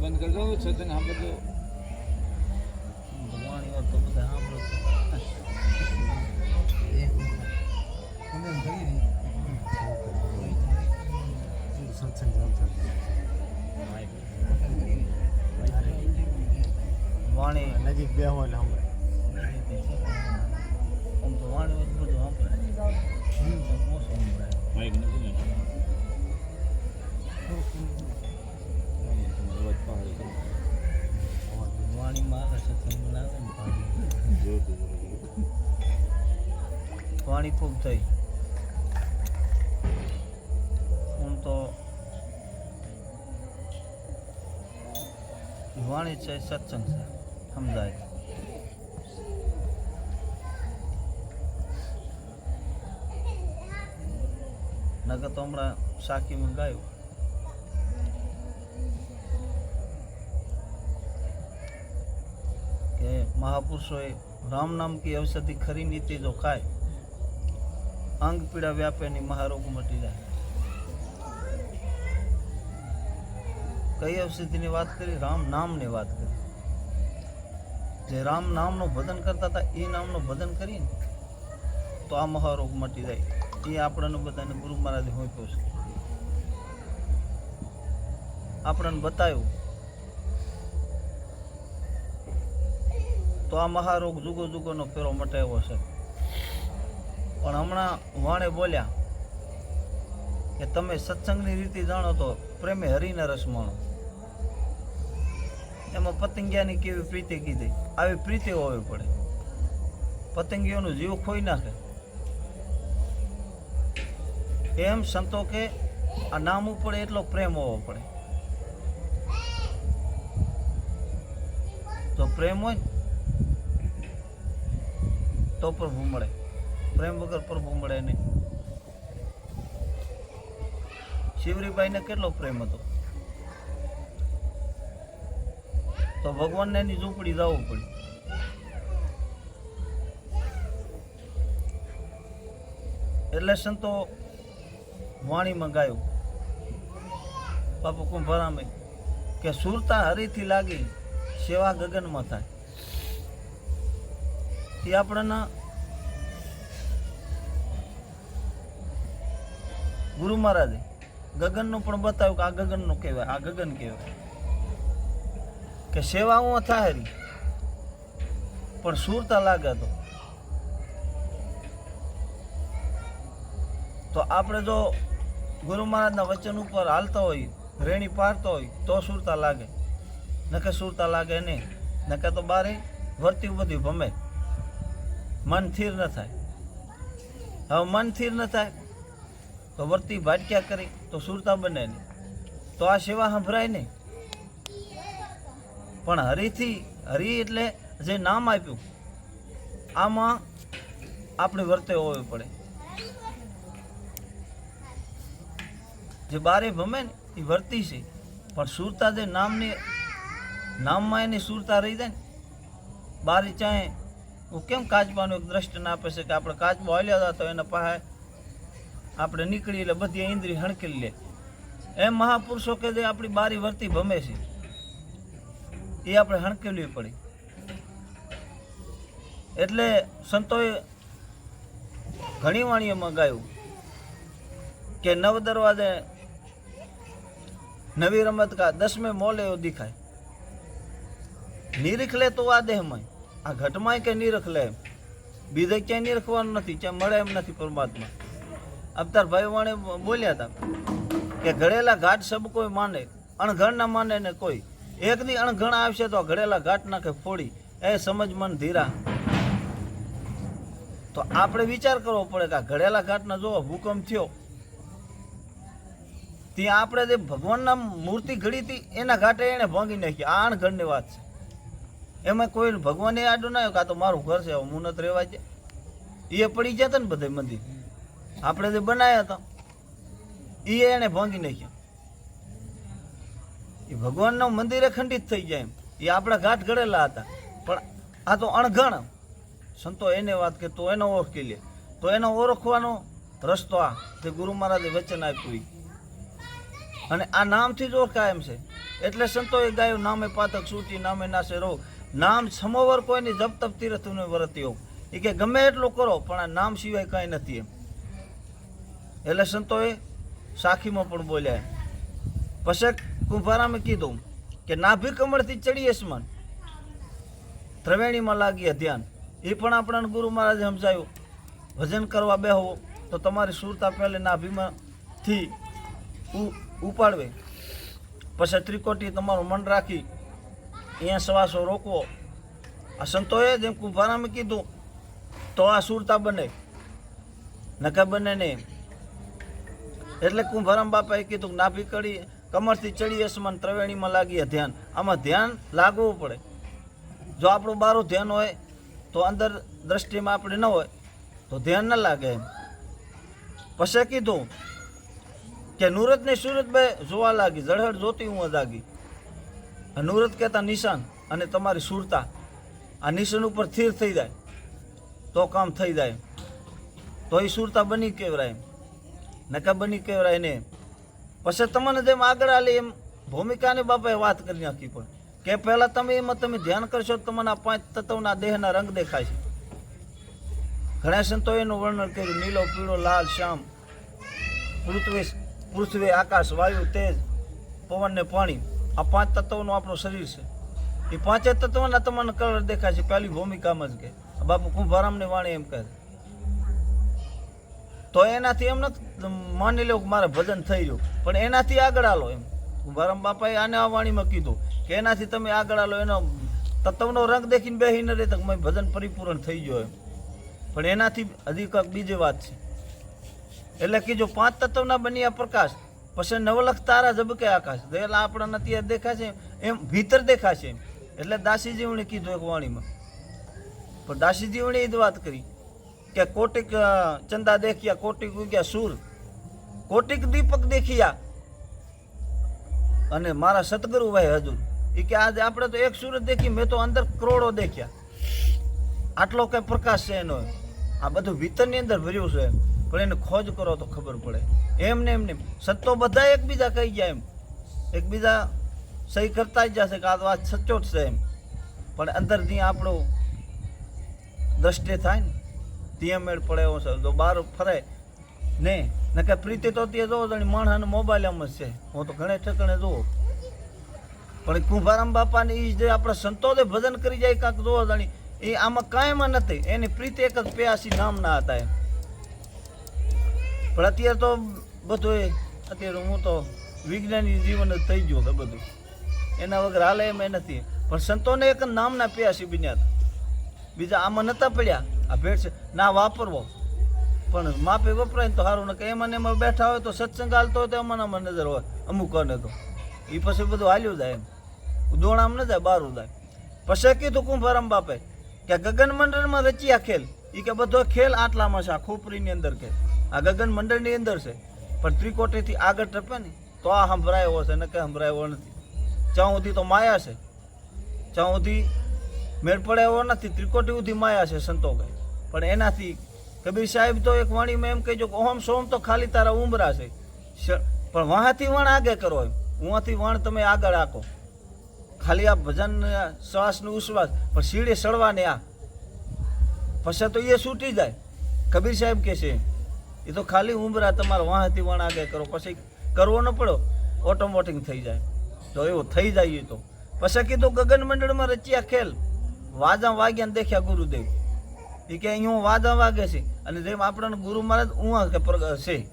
બંધ કરી દો સત્સંગ સાંભળજો. વાણી વાત તો બધા સાંભળો તો. વાણી. નજીક બે હોય એટલે હમણાં આમ તો વાણી બધું સાંભળે. ઓછું સંભળાય. વાણી ખૂબ થઈ. હું તો વાણી છે, સત્સંગ છે, સમજાય. નગર તો હમણાં સાકીમાં ગાયું કે મહાપુરુષોએ રામ નામ કી ઔષધિ ખરી નીતિ જો ખાય અંગ પીડા વ્યાપે ની મહારોગ મટી જાય. કઈ ઔષધિની વાત કરી? રામ નામની વાત કરી. જે રામ નામનું ભજન કરતા હતા એ નામનું ભજન કરીને તો આ મહારોગ મટી જાય. એ આપણને બધાને ગુરુ મહારાજે હોંપ્યો છે આપણને બતાવ્યું તો આ મહારોગ જુગો જુગોનો ફેરો મટાવ્યો છે. પણ હમણાં વાણે બોલ્યા કે તમે સત્સંગની રીતે જાણો તો પ્રેમે હરીને રસ માણો. એમાં પતંગિયાની કેવી પ્રીતિ કીધી? આવી પ્રીતિ હોવી પડે. પતંગિયોનો જીવ ખોઈ નાખે. એમ સંતો કે આ નામ ઉપર એટલો પ્રેમ હોવો પડે. તો પ્રેમ હોય તો પ્રભુ મળે. પ્રેમ વગર પ્રભુ મળે નહીં. શિવરીબાઈને કેટલો પ્રેમ હતો? તો ભગવાનને એની ઝૂંપડી જવું પડ્યું એટલે સંતો વાણીમાં ગાયું બાપુ કુંભારામે કે સુરતા હરીથી લાગી સેવા ગગનમાં થાય. એ આપણને ગુરુ મહારાજે ગગનનું પણ બતાવ્યું કે આ ગગનનું કહેવાય, આ ગગન કહેવાય. કે સેવા હું થાય પણ સુરતા લાગે તો. તો આપણે જો ગુરુ મહારાજના વચન ઉપર હાલતા હોય, રેણી પારતો હોય, તો સુરતા લાગે. નકે સુરતા લાગે નહીં. નકે તો બારે વર્તી બધી ભમે. મન સ્થિર ન થાય. હવે મન સ્થિર ન થાય, તો વર્તી ભાટક્યા કરી, તો સુરતા બને નહીં. તો આ સેવા સંભળાય નહીં. પણ હરિથી, હરિ એટલે જે નામ આપ્યું, આમાં આપણે વર્તે હોવી પડે. જે બારે ભમે ને, એ વર્તી છે. પણ સુરતા જે નામની, નામમાં એની સુરતા રહી જાય ને, બારે ચાહે હું કેમ કાચબાનું એક દ્રષ્ટિને આપે છે કે આપણે કાચબો હાલ્યા હતા તો એના પાસે આપણે નીકળી એટલે બધી ઇન્દ્રિય હણકેલી લે. એમ મહાપુરુષો કે જે આપણી બારી વર્તી ભમે છે. એ આપણે હણકેલવી પડી. એટલે સંતોએ ઘણી વાણીઓમાં ગાયું કે નવ દરવાજે નવી રમત કા દસમે મોલે નિરીખ લે તો આ દેહમાં આ ઘટમાં કે નિરખ રખલે બીજે ક્યાંય નિરખવાનું નથી ક્યાં મળે એમ નથી પરમાત્મા. અવતાર ભાઈ વાણે બોલ્યા હતા કે ઘડેલા ઘાટ સબ કોઈ માને, અણઘણ ના માને ને કોઈ. એક દી અણઘણ આવશે તો ઘડેલા ઘાટ નાખે ફોડી. એ સમજ મન ધીરા. તો આપણે વિચાર કરવો પડે કે આ ઘડેલા ઘાટના જો ભૂકંપ થયો, ત્યાં આપણે જે ભગવાનના મૂર્તિ ઘડી હતી, એના ઘાટે એને ભાંગી નાખી. આ અણઘણની વાત છે. એમાં કોઈ ભગવાને આડું ના કે તો મારું ઘર છે હું નથી રહેવા છે. એ પડી જતા ને બધે મંદિર. આપણે જે બનાવ્યા હતા એ એને ભાંગી નાખ્યા. એ ભગવાનના મંદિરે ખંડિત થઈ જાય એમ. એ આપણા ઘાટ ઘડેલા હતા. પણ આ તો અણઘણ. સંતો એને વાત કે તો એનો ઓળખી લે. તો એનો ઓળખવાનો રસ્તો આ. તે ગુરુ મહારાજે વચન આપ્યું. અને આ નામથી જ ઓળખાય એમ છે. એટલે સંતોએ ગાયું, નામે પાતક સૂચી નામે નાશે રોગ. નામ સમોવર કોઈની જપ તપ તીર્થને વર્ત્યો એ કે ગમે એટલું કરો, પણ આ નામ સિવાય કાંઈ નથી એમ. એટલે સંતોએ સાખીમાં પણ બોલ્યા પછી કુંભારામે કીધું કે નાભી કમળથી ચડી અસમાન ત્રવેણીમાં લાગીએ ધ્યાન એ પણ આપણને ગુરુ મહારાજે સમજાયું ભજન કરવા બેહો, તો તમારી સુરતા પહેલે નાભીમાંથી ઉપાડવે પછી ત્રિકોટી તમારું મન રાખી અહીંયા શ્વાસો રોકવો. આ સંતોએ જેમ કુંભારામે કીધું, તો આ સુરતા બને. નકા બને નહીં. એટલે કુંભારામ બાપાએ કીધું નાભી કડી કમરથી ચડી અસમાન ત્રવેણીમાં લાગીએ ધ્યાન. આમાં ધ્યાન લાગવું પડે. જો આપણું બારું ધ્યાન હોય, તો અંદર દ્રષ્ટિમાં આપણે ન હોય, તો ધ્યાન ન લાગે એમ. પછી કીધું કે સુરત બે જોવા લાગી, જળહળ જોતી હું જાગી નુરત કહેતા નિશાન અને તમારી સુરતા. આ નિશાન ઉપર સ્થિર થઈ જાય. તો કામ થઈ જાય. તો એ સુરતા બની કેવરાય નકા બની કેવરાય ને પછી તમને જેમ આગળ આલી એમ ભૂમિકાની બાપાએ વાત કરી નાખી પણ. કે પહેલાં તમે એમાં તમે ધ્યાન કરશો તો તમને આ પાંચ તત્વના દેહના રંગ દેખાય છે. ઘણા સંતો એનું વર્ણન કર્યું. નીલો, પીળો, લાલ, શ્યામ, પૃથ્વી પૃથ્વી, આકાશ, વાયુ, તેજ, પવન ને પાણી. આ પાંચ તત્વોનું આપણું શરીર છે. એ પાંચે તત્વના તમને કલર દેખાય છે. પહેલી ભૂમિકામાં જ કે. બાપુ કુંભારામની વાણી એમ કહે. તો એનાથી એમ નથી માની લેવું કે મારે ભજન થઈ ગયું પણ એનાથી આગળ આલો એમ. કુંભારામ બાપાએ આને આ વાણીમાં કીધું કે એનાથી તમે આગળ આલો. એનો તત્વનો રંગ દેખીને બેહી ન રહેતા કે મેં ભજન પરિપૂર્ણ થઈ ગયો એમ. પણ એનાથી હજી કંઈક બીજી વાત છે. એટલે કે પાંચ તત્વના બન્યા પ્રકાશ પછી નવલખ તારા ઝબકે આકાશ. તો એટલે આપણા નથી દેખાય છે એમ ભીતર દેખાશે છે એટલે દાસી જીવણી કીધું એક વાણીમાં. પણ દાસી જીવણી જ વાત કરી કે કોટિક ચંદા દેખ્યા, કોટિક ઉગ્યા સૂર. કોટિક દીપક દેખ્યા. અને મારા સતગુરુ ભાઈ હજુર. એ કે આજે આપણે તો એક સૂરજ દેખી, મેં તો અંદર કરોડો દેખ્યા. આટલો કઈ પ્રકાશ છે એનો. આ બધું ભીતરની અંદર ભર્યું છે પણ એને ખોજ કરો તો ખબર પડે. એમ ને એમ ને સત્તો બધા એકબીજા કહી જાય એમ. એકબીજા સહી કરતા જ જશે કે આ તો આ સચોટ છે એમ. પણ અંદર આપણો દ્રષ્ટિ થાય ને, ત્યાં મેળ પડે એવો છે. તો બહાર ફરે. ને નકે પ્રીતિ તો ત્યાં જોવો જાણી માણસ મોબાઈલ એમ જ છે. હું તો ઘણે ઠેકાણે જોઉં. પણ કુંભારામ બાપાને એ જે આપણે સંતોદે ભજન કરી જાય કાંક જોવો જાણી એ આમાં કાંઈમાં નથી. એની પ્રીતિ એક જ પ્યાસી નામ ના હતા એમ. પણ અત્યારે તો બધું અત્યારે હું તો વિજ્ઞાની જીવન જ થઈ ગયું હતું બધું. એના વગર હાલે એમ એ નથી. પણ સંતોને એક નામના પ્યાસી બન્યા બીજા આમાં નતા પડ્યા. આ ભેટ છે, ના વાપરવો. પણ માપે વપરાય તો સારું ને કે એમાં એમાં બેઠા હોય તો સત્સંગ હાલતો હોય તો એમાં આમાં નજર હોય. અમુક અને તો. એ પછી બધું હાલ્યું જાય એમ. દોણામ ન જાય બારું જાય. પછી કીધું કુંભારામ બાપે કે ગગન મંડળમાં રચી આ ખેલ. એ કે બધો ખેલ આટલામાં છે, આ ખોપરીની અંદર કે. આ ગગન મંડળની અંદર છે. પણ ત્રિકોટીથી આગળ ટપે ને, તો આ સંભળાયો છે ને કે સંભળાયો નથી. ત્યાં સુધી તો માયા છે ત્યાં સુધી મેળ એવો નથી, ત્રિકોટી સુધી માયા છે સંતો કહે પણ એનાથી કબીર સાહેબ તો એક વાણીમાં એમ કહેજો કે ઓમ સોમ તો ખાલી તારા ઉમરા છે. પણ વાંથી વણ આગે કરો એમ. ઉहाँથી વણ તમે આગળ આકો. ખાલી આ ભજન શ્વાસનો ઉશ્વાસ, પણ સીડે સડવાને આ. પછી તો એ છૂટી જાય. કબીર સાહેબ કહે છે એ તો ખાલી ઉમરા તમારે વાંથી વણ આગે કરો, પછી કરવો ન પડો ઓટોમોટિંગ થઈ જાય. તો એવું થઈ જાય તો. પછી કીધું ગગન મંડળમાં રચ્યા ખેલ. વાજા વાગ્યા દેખ્યા ગુરુદેવ. એ કે અહીં વાદા વાગે છે. અને જેમ આપણને ગુરુ મહારાજ ઉવા કે છે,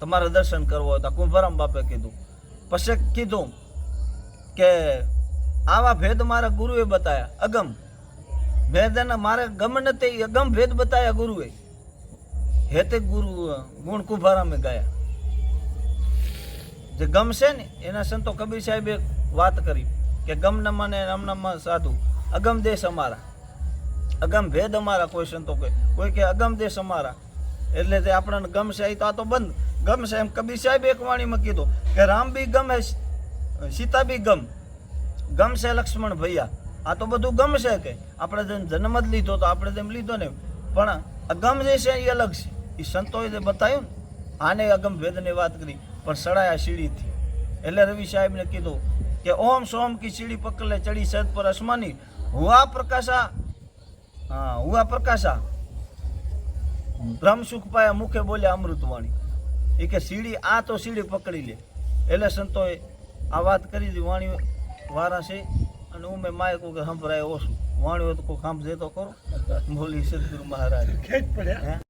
તમારે દર્શન કરવો હતા કુંભારામ બાપે કીધું. પછી કીધું કે આવા ભેદ મારા ગુરુએ બતાવ્યા અગમ. ભેદ મારે ગમ નથી અગમ ભેદ બતાવ્યા ગુરુએ. હેતે ગુરુ, ગુણ કુભારામે ગાયા. જે ગમ છે ને, એના સંતો કબીર સાહેબે વાત કરી કે ગમ ન મને અમનામાં સાધુ, અગમ દેશ અમારા. અગમ ભેદ અમારા કોઈ સંતો કહે કોઈ કે અગમ દેશ અમારા. એટલે તે આપણને ગમશે એ તો આ તો બંધ. ગમશે એમ કબીર સાહેબ એક વાણીમાં કીધું કે રામ બી ગમે સીતા બી ગમ. ગમશે લક્ષ્મણ ભૈયા. આ તો બધું ગમશે કે. આપણે જેમ જન્મ જ લીધો તો આપણે જેમ લીધો ને પણ અગમ જે છે એ અલગ છે. એ સંતોએ જે બતાવ્યું ને આને અગમ ભેદની વાત કરી પણ સડાયા સીડીથી એટલે રવિ સાહેબને કીધું કે ઓમ સોમ કી સીડી પકડલે ચડી સદ પર અસમાની. હુઆ પ્રકાશા હા હુઆ પ્રકાશા. બ્રહ્મ સુખ પાયા મુખે બોલ્યા અમૃતવાણી. એ કે સીડી આ તો સીડી પકડી લે. એટલે સંતોએ આ વાત કરી હતી વાણી વારા છે અને હું મેં માયક કે સંભળાય ઓછું. વાણી તો કોઈ સાંભળે તો કરો બોલી સદગુરુ મહારાજ. હે?